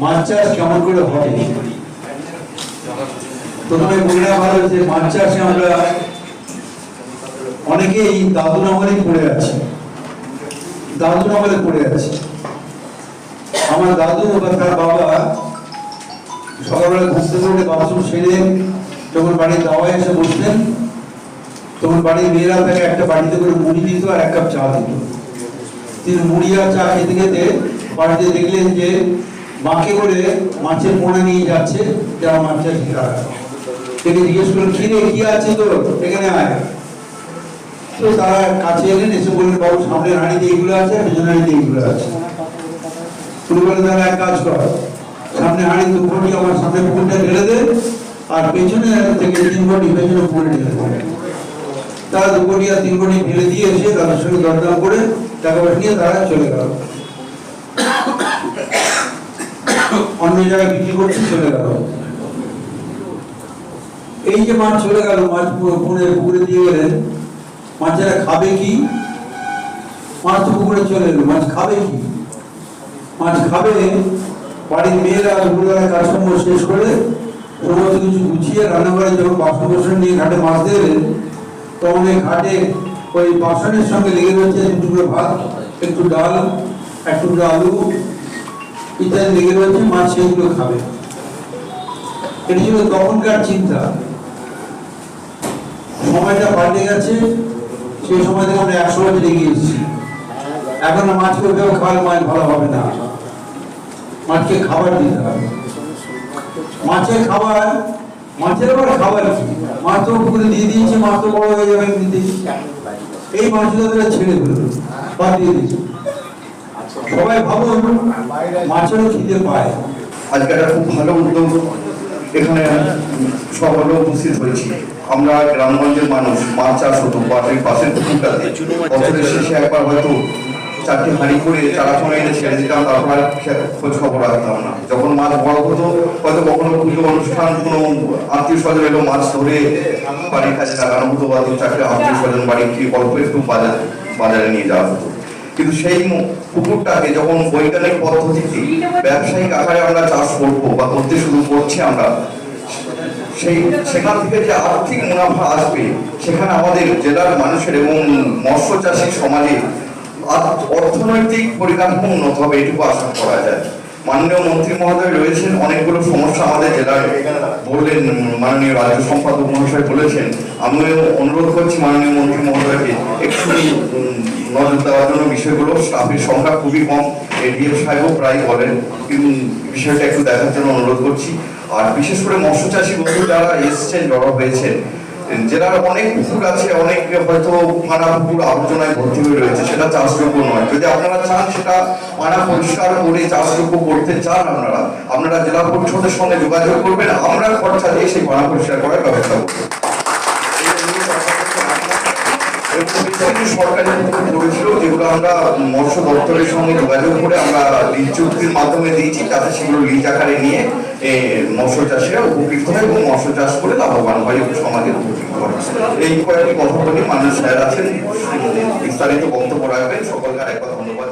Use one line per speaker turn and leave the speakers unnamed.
মাছ চাষ কেমন করে হবে প্রথমে বলে ভালো যে মাছ চাষে আমরা অনেকেই দাদু নামালেই পড়ে আছে। দাদু নামালে পড়ে আছে। আমার দাদু বা তার বাবা সকালবেলা ঘুম থেকে উঠে বাথরুম সেরে যখন বাড়ির দাওয়ায় এসে বসতেন তখন বাড়ির মেয়েরা তাকে একটা বাড়িতে করে মুড়ি দিত আর এক কাপ চা দিত। তিনি মুড়ি আর চা খেতে খেতে বাড়িতে দেখলেন যে মাকে করে মাছের পোনা নিয়ে যাচ্ছে যারা মাছের ঠিকা থেকে জিজ্ঞেস করলেন কি রে, কি আছে তোর? এখানে আয়। তো তারা কাছে এলেন, এসে বললেন, বাবু সামনের হাঁড়িতে এইগুলো আছে আর পেছনের হাঁড়িতে এইগুলো আছে। শুরু করলেন তারা এক কাজ কর, সামনে হাঁড়ি দু কোটি আমার সামনে পুকুরটা ঢেলে দে আর পেছনে থেকে তিন কোটি পেছনে পুকুরে ঢেলে দে। তারা দু কোটি আর তিন কোটি ঢেলে দিয়ে এসে তাদের সঙ্গে দরদাম করে টাকা পয়সা নিয়ে তারা চলে গেল। অন্য জায়গায় বিক্রি করতে চলে গেল। এই যে মাছ চলে গেল, মাছ পুকুরে পুকুরে দিয়ে গেলেন। মাছেরা খাবে কি? মাছ তো পুকুরে চলে এলো, মাছ খাবে কি? মাছ খাবে, বাড়ির মেয়েরা দুপুরবেলা কাজকর্ম শেষ করে সমস্ত কিছু গুছিয়ে রান্নাঘরে যখন বাসন বাসন নিয়ে ঘাটে মাছ দেবেন তখন এই ঘাটে ওই বাসনের সঙ্গে লেগে রয়েছে দুটো ভাত, একটু ডাল এক টুকরো আলু ইত্যাদি লেগে রয়েছে মাছ সেগুলো খাবে। এটি ছিল তখনকার চিন্তা। সময়টা পাল্টে গেছে, সেই সময় থেকে আমরা একশো বছর এগিয়ে এখন মাছ করে কেউ মাছ ভালো হবে না। মাছকে খাবার দিতে হবে। মাছের খাবার, মাছের আবার খাবার কি? মাছ তো পুকুরে দিয়ে দিয়েছে, মাছ তো বড় হয়ে যাবে এই মাছগুলো ছেড়ে দিল, বাদ দিয়ে দিয়েছে। সবাই ভাবুন মাছেরও খিদে পায়।
আজকে একটা খুব ভালো উদ্যোগ এখানে সকলে উপস্থিত হয়েছি। আমরা গ্রামগঞ্জের মানুষ, মাছ চাষ হতো বাড়ির পাশের পুকুরটাতে। বছরের শেষে একবার হয়তো চারটে হাঁড়ি করে চারা ফোনে এনে ছেড়ে দিতাম তারপর খোঁজ খবর রাখতাম না। যখন মাছ বড় হতো, হয়তো কখনো পুজো অনুষ্ঠান কোনো আত্মীয় স্বজন এলো, মাছ ধরে বাড়ির কাছে লাগানো হতো, বা দু চারটে আত্মীয় স্বজন বাড়ি কি অল্প একটু বাজার বাজারে নিয়ে যাওয়া হতো। কিন্তু সেই পুকুরটাকে যখন বৈজ্ঞানিক পদ্ধতিতে ব্যবসায়িক আকারে আমরা চাষ করব বা করতে শুরু করছি আমরা, সেই, সেখান থেকে যে আর্থিক মুনাফা আসবে, সেখানে আমাদের জেলার মানুষের এবং মৎস্য চাষী সমাজে অর্থনৈতিক পরিকাঠামো উন্নত হবে, এটুকু আশা করা যায়। মাননীয় মন্ত্রী মহোদয় রয়েছেন, অনেকগুলো সমস্যা আমাদের জেলায় বললেন, মাননীয় রাজ্য সম্পাদক মহাশয় বলেছেন। আমিও অনুরোধ করছি মাননীয় মন্ত্রী মহোদয়কে একটু নজর দেওয়ার জন্য বিষয়গুলো, স্টাফের সংখ্যা খুবই কম এডিএম সাহেবও প্রায় বলেন বিষয়টা একটু দেখার জন্য অনুরোধ করছি। আর বিশেষ করে মৎস্য চাষী বন্ধু যারা এসছেন জড়ো হয়েছেন জেলার অনেক পুকুর আছে, অনেক হয়তো মানা পুকুর আবর্জনায় ভর্তি হয়ে রয়েছে, সেটা চাষযোগ্য নয়। যদি আপনারা চান সেটা মানা পরিষ্কার করে চাষযোগ্য করতে চান আপনারা আপনারা জেলা পরিষদের সঙ্গে যোগাযোগ করবেন, আমরা খরচা দিয়ে সেই মানা পরিষ্কার করার ব্যবস্থা করব। কিছু সরকারি উদ্যোগ করেছিল যেগুলো আমরা মৎস্য দপ্তরের সঙ্গে যোগাযোগ করে আমরা লিজ চুক্তির মাধ্যমে দিয়েছি, তাতে সেগুলো লিজ আকারে নিয়ে মৎস্য চাষিরা উপকৃত হয় এবং মৎস্য চাষ করে লাভবান হয় এবং সমাজের উপকৃত হয়। এই কয়েকটি কথা বলে মানুষ স্যার আছেন বিস্তারিত বক্তব্য রাখবেন, সকলকে আরেকবার ধন্যবাদ